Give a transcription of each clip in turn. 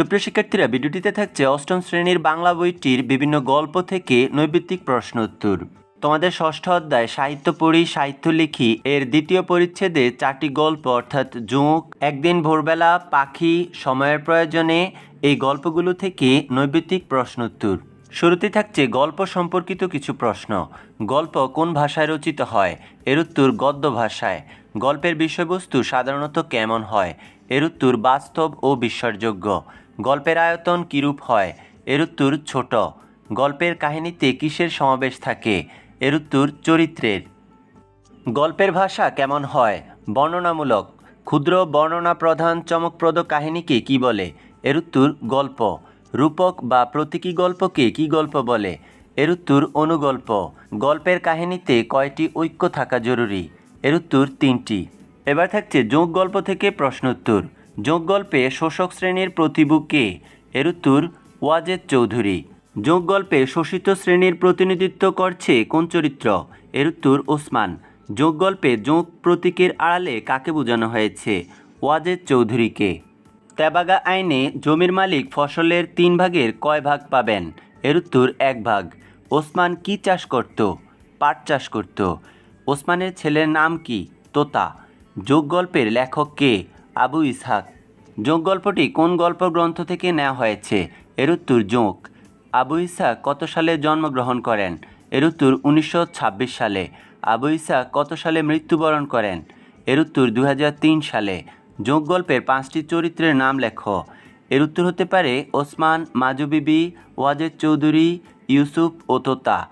সুপ্রিয় শিক্ষার্থীরা, ভিডিওটিতে থাকছে অষ্টম শ্রেণির বাংলা বইটির বিভিন্ন গল্প থেকে নৈবিত্তিক প্রশ্ন উত্তর। তোমাদের ষষ্ঠ অধ্যায় সাহিত্য পড়ি, সাহিত্য লিখি। এর দ্বিতীয় পরিচ্ছেদে চারটি গল্প, অর্থাৎ জোঁক একদিন ভোরবেলা, পাখি, সময়ের প্রয়োজনে, এই গল্পগুলো থেকে নৈবিত্তিক প্রশ্ন উত্তর। শুরুতে থাকছে গল্প সম্পর্কিত কিছু প্রশ্ন। গল্প কোন ভাষায় রচিত হয়? এর উত্তর গদ্য ভাষায়। গল্পের বিষয়বস্তু সাধারণত কেমন হয়? এর উত্তর বাস্তব ও বিশ্বাসযোগ্য। গল্পের আয়তন কিরূপ হয়? এর উত্তর ছোট। গল্পের কাহিনীতে কিসের সমাবেশ থাকে? এর উত্তর চরিত্রের। গল্পের ভাষা কেমন হয়? বর্ণনামূলক। ক্ষুদ্র বর্ণনা প্রধান চমকপ্রদ কাহিনীকে কি বলে? এর উত্তর গল্প। রূপক বা প্রতীকী গল্পকে কি গল্প বলে? এর উত্তর অনুগল্প। গল্পের কাহিনীতে কয়টি ঐক্য থাকা জরুরি? এর উত্তর তিনটি। এবার থাকছে যোগ গল্প থেকে প্রশ্ন উত্তর যোগ গল্পে শোষক শ্রেণির প্রতিভু কে? এর উত্তর ওয়াজেদ চৌধুরী। যোগ গল্পে শোষিত শ্রেণির প্রতিনিধিত্ব করছে কোন চরিত্র? এর উত্তর ওসমান। যোগ গল্পে যোগ প্রতীকের আড়ালে কাকে বোঝানো হয়েছে? ওয়াজেদ চৌধুরীকে। তেবাগা আইনে জমির মালিক ফসলের তিন ভাগের কয় ভাগ পাবেন? এর উত্তর এক ভাগ। ওসমান কি চাষ করত? পাট চাষ করত। ওসমানের ছেলের নাম কি? তোতা। যোগ গল্পের লেখক কে? আবু ইসহাক যোগ গল্পটি কোন গল্প গ্রন্থ থেকে নেওয়া হয়েছে? এর উত্তর যোগ আবু ইসহাক, কত সালে জন্মগ্রহণ করেন? এর উত্তর, উনিশশো ছাব্বিশ সালে। আবু ইসহাক, কত সালে মৃত্যুবরণ করেন? এর উত্তর দু হাজার তিন সালে। যোগ গল্পের পাঁচটি চরিত্রের নাম লেখো। এর উত্তর হতে পারে, ওসমান মাজুবিবি, ওয়াজেদ চৌধুরী, ইউসুফ ও তোতা।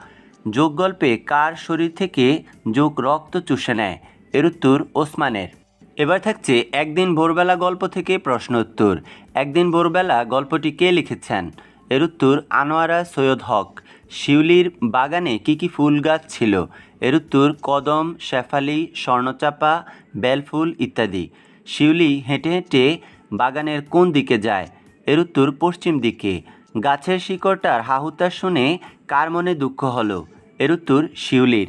যোগ গল্পে কার শরীর থেকে যোগ রক্ত চুষে নেয়? এর উত্তর, ওসমানের। এবার থাকছে একদিন ভোরবেলা গল্প থেকে প্রশ্ন উত্তর একদিন ভোরবেলা গল্পটি কে লিখেছেন? এর উত্তর আনোয়ারা সৈয়দ হক। শিউলির বাগানে কি কি ফুল গাছ ছিল? এর উত্তর কদম, শেফালি, স্বর্ণচাপা, বেলফুল ইত্যাদি। শিউলি হেঁটে হেঁটে বাগানের কোন দিকে যায়? এর উত্তর পশ্চিম দিকে। গাছের শিকড়টার হাহুতা শুনে কার মনে দুঃখ হলো? এর উত্তর শিউলির।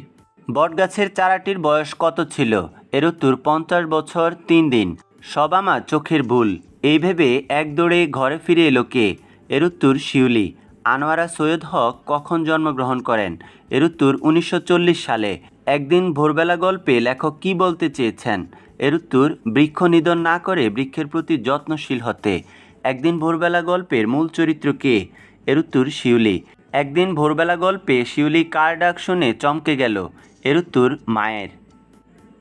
বটগাছের চারাটির বয়স কত ছিল? এর উত্তর পঞ্চাশ বছর তিন দিন। সব আমার চোখের ভুল। এই ভেবে এক দৌড়ে ঘরে ফিরে এলো কে? এর উত্তর শিউলি। আনোয়ারা সৈয়দ হক কখন জন্মগ্রহণ করেন? এর উত্তর উনিশশো সালে। একদিন ভোরবেলা গল্পে লেখক কি বলতে চেয়েছেন? এর উত্তর বৃক্ষ নিধন না করে বৃক্ষের প্রতি যত্নশীল হতে। একদিন ভোরবেলা গল্পের মূল চরিত্র কে? এর উত্তর শিউলি। একদিন ভোরবেলা গল্পে শিউলি কার ডাক শুনে চমকে গেল? এর উত্তর মায়ের।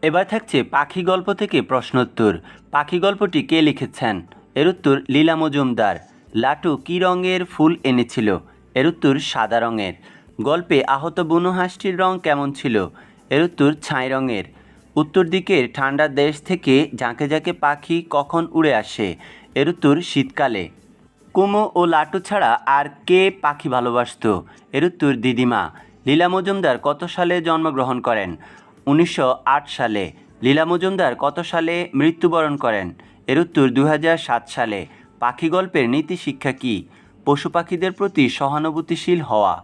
এবার থাকছে পাখি গল্প থেকে প্রশ্নোত্তর। পাখি গল্পটি কে লিখেছেন? এর উত্তর লীলা মজুমদার। লাটু কী রঙের ফুল এনেছিল? এর উত্তর সাদা রঙের। গল্পে আহত বুনো হাঁসটির রং কেমন ছিল? এর উত্তর ছাই রঙের। উত্তর দিকের ঠান্ডা দেশ থেকে ঝাঁকে ঝাঁকে পাখি কখন উড়ে আসে? এর উত্তর শীতকালে। কুমো ও লাটু ছাড়া আর কে পাখি ভালোবাসত? এর উত্তর দিদিমা। লীলা মজুমদার কত সালে জন্মগ্রহণ করেন? উনিশশো আট সালে লীলা মজুমদার কত সালে মৃত্যুবরণ করেন? এর উত্তর দু হাজার সাত সালে। পাখি গল্পের নীতি শিক্ষা কী? পশু পাখিদের প্রতি সহানুভূতিশীল হওয়া।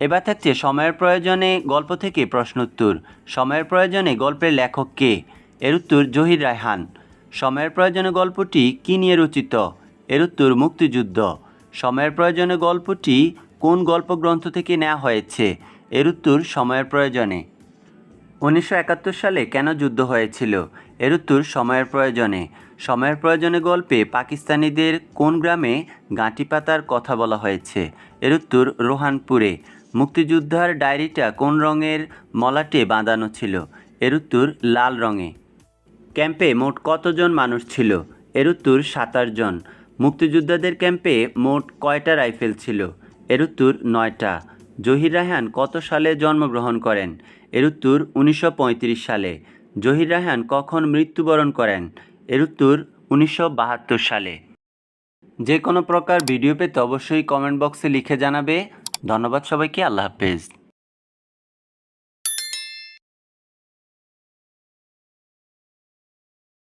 এবার থাকছে সময়ের প্রয়োজনে গল্প থেকে প্রশ্ন উত্তর। সময়ের প্রয়োজনে গল্পের লেখক কে? এর উত্তর জহির রায়হান। সময়ের প্রয়োজনে গল্পটি কী নিয়ে রচিত? এর উত্তর মুক্তিযুদ্ধ। সময়ের প্রয়োজনে গল্পটি কোন গল্প গ্রন্থ থেকে নেওয়া হয়েছে? এর উত্তর সময়ের প্রয়োজনে। উনিশশো একাত্তর সালে কেন যুদ্ধ হয়েছিল? এর উত্তর সময়ের প্রয়োজনে। সময়ের প্রয়োজনে গল্পে পাকিস্তানিদের কোন গ্রামে গাঁটি পাতার কথা বলা হয়েছে? এর উত্তর রোহানপুরে। মুক্তিযোদ্ধার ডায়েরিটা কোন রঙের মলাটে বাঁধানো ছিল? এর উত্তর লাল রঙে। ক্যাম্পে মোট কতজন মানুষ ছিল? এর উত্তর সাতাশ জন। মুক্তিযোদ্ধাদের ক্যাম্পে মোট কয়টা রাইফেল ছিল? এর উত্তর নয়টা। জহির রায়হান কত সালে জন্মগ্রহণ করেন? এর উত্তর উনিশশো পঁয়ত্রিশ সালে। জহির রায়হান কখন মৃত্যুবরণ করেন? এর উত্তর উনিশশো বাহাত্তর সালে। যে কোনো প্রকার ভিডিও পেতে অবশ্যই কমেন্ট বক্সে লিখে জানাবে। ধন্যবাদ সবাইকে, আল্লাহ হাফেজ।